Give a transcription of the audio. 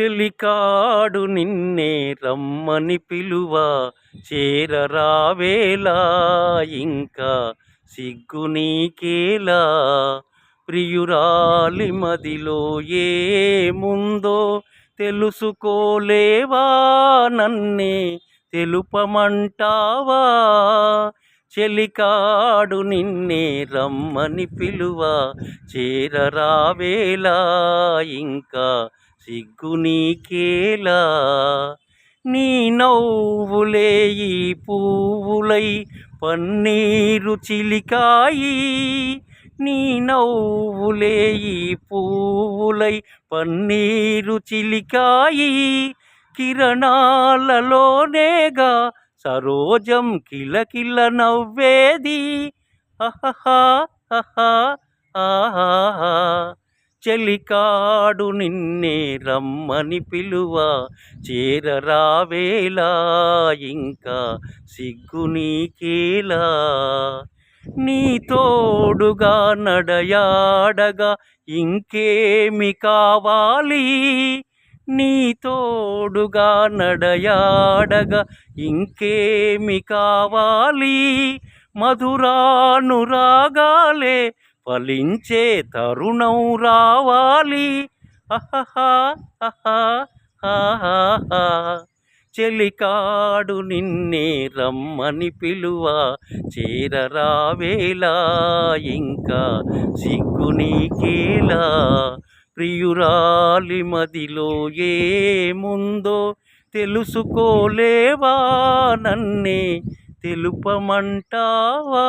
చెలికాడు నిన్నే రమ్మని పిలువ చేరరావేలా? ఇంకా సిగ్గు నీకేలా? ప్రియురాలి మదిలో ఏముందో తెలుసుకోలేవా? నన్నే తెలుపమంటావా? చెలికాడు నిన్నే రమ్మని పిలువ చేరరావేలా? ఇంకా సిగ్గునీకేలా నీ నవ్వులే ఈ పువ్వులై పన్నీరు చిలికాయి. నీ నవ్వులే ఈ పువ్వులై పన్నీరు చిలికాయి. కిరణాలలోనేగా సరోజం కిలకిల నవ్వేది. అహహా అహా చెలికాడు నిన్నే రమ్మని పిలువ చేరరావేలా ఇంకా సిగ్గు నీకేలా? నీ తోడుగా నడయాడగా ఇంకేమి కావాలి? నీ తోడుగా నడయాడగా ఇంకేమి కావాలి? మధురానురాగాలే ఫలించే తరుణం రావాలి. చెలికాడు నిన్నే రమ్మని పిలువ. చేరరావేలా ఇంకా సిగ్గు నీకేలా? ప్రియురాలి మదిలో ఏముందో తెలుసుకోలేవా? నన్నే తెలుపమంటావా?